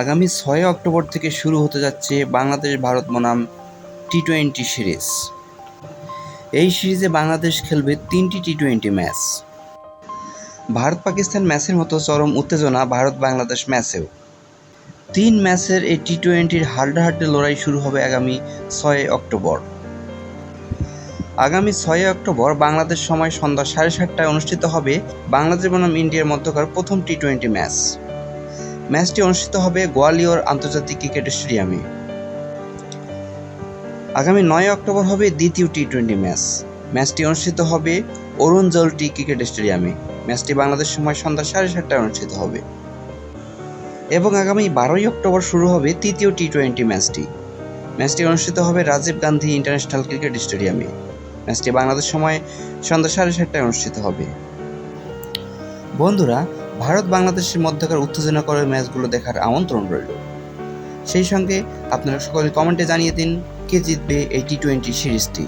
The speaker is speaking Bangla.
আগামী ছয় অক্টোবর থেকে শুরু হতে যাচ্ছে বাংলাদেশ ভারত বনাম টি টোয়েন্টি সিরিজ। এই সিরিজে বাংলাদেশ খেলবে তিনটি T twenty match. Bharat Pakistan ম্যাচের মতো চরম উত্তেজনা ভারত বাংলাদেশ ম্যাচেও। তিন ম্যাচের এই টি টোয়েন্টির হাড্ডাহাড্ডি লড়াই শুরু হবে আগামী ছয় অক্টোবর। আগামী ছয় অক্টোবর বাংলাদেশ সময় সন্ধ্যা সাড়ে সাতটায় অনুষ্ঠিত হবে বাংলাদেশ বনাম ইন্ডিয়ার মধ্যকার প্রথম টি টোয়েন্টি ম্যাচ। ম্যাচটি অনুষ্ঠিত হবে গোয়ালিয়র আন্তর্জাতিক ক্রিকেট স্টেডিয়ামে। আগামী নয় অক্টোবর হবে দ্বিতীয় টি টোয়েন্টি ম্যাচ। ম্যাচটি অনুষ্ঠিত হবে অরুণ জলটি ক্রিকেট স্টেডিয়ামে। ম্যাচটি বাংলাদেশ সময় সন্ধ্যা সাড়ে সাতটায় অনুষ্ঠিত হবে। এবং আগামী বারোই অক্টোবর শুরু হবে তৃতীয় টি টোয়েন্টি ম্যাচটি। ম্যাচটি অনুষ্ঠিত হবে রাজীব গান্ধী ইন্টারন্যাশনাল ক্রিকেট স্টেডিয়ামে। ম্যাচটি বাংলাদেশ সময় সন্ধ্যা সাড়ে সাতটায় অনুষ্ঠিত হবে। বন্ধুরা ভারত বাংলাদেশের মধ্যকার উত্তেজনা উত্তেজনাকর ম্যাচগুলো দেখার আমন্ত্রণ রইল। সেই সঙ্গে আপনারা সকলে কমেন্টে জানিয়ে দিন, কে জিতবে এই টি টোয়েন্টি সিরিজটি?